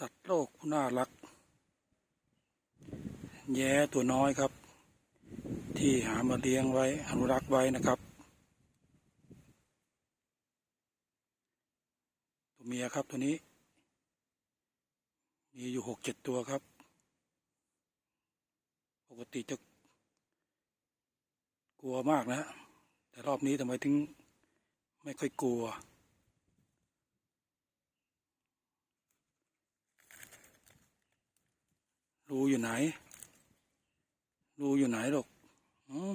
สัตว์โลกผู้น่ารัก แย้ตัวน้อยครับ ที่หามาเลี้ยงไว้อนุรักษ์ไว้นะครับ ตัวเมียครับตัวนี้ มีอยู่หกเจ็ดตัวครับ ปกติจะกลัวมากนะ แต่รอบนี้ทำไมถึงไม่ค่อยกลัว รูอยู่ไหน รูอยู่ไหนลูกอืม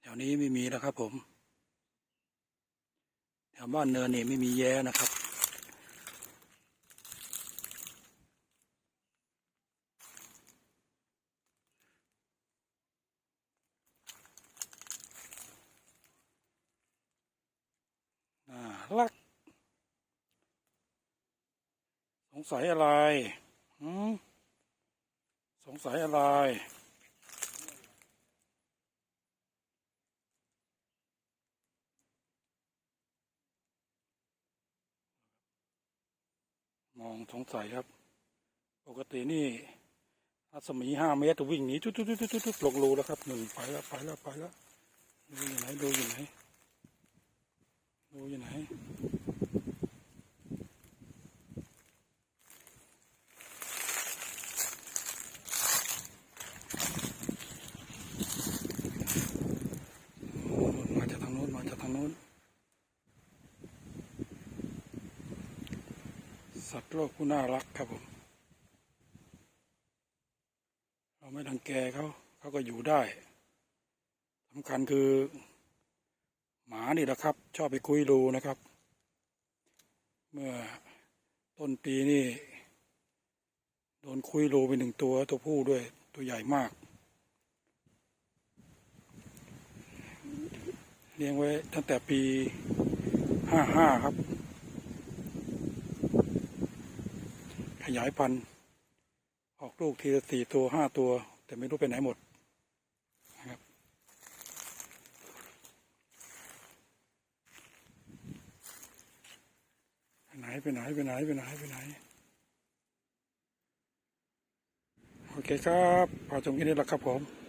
แถวนี้ไม่มีแล้วครับ ผมแถวบ้านเนินนี่ไม่มีแย้นะครับ น่ารัก สงสัยอะไรหืมสงสัยอะไร มองสงสัยครับ ปกตินี่รัศมีห้าเมตรวิ่งหนีทุบๆๆๆๆลงรูแล้วครับหนึ่งไปแล้วไปแล้วไปแล้วดูอยู่ไหนดูอยู่ไหนดูอยู่ไหน มาจากทางโน้นมาจากทางโน้น สัตว์โลกผู้น่ารักครับผม เราไม่รังแกเขาเขาก็อยู่ได้สำคัญคือ หมานี่แหละครับ ชอบไปคุยรูนะครับ เมื่อต้นปีนี่โดนคุยรูไปหนึ่งตัวตัวผู้ด้วยตัวใหญ่มากเลี้ยงไว้ตั้งแต่ปีห้าห้าครับ ยายพันธุ์ ออกลูกทีละสี่ตัวห้าตัว แต่ไม่รู้ไปไหนหมดนะครับ ไปไหนไปไหนไปไหนไปไหนไปไหน โอเคครับพอจงกินนี้แล้วครับผม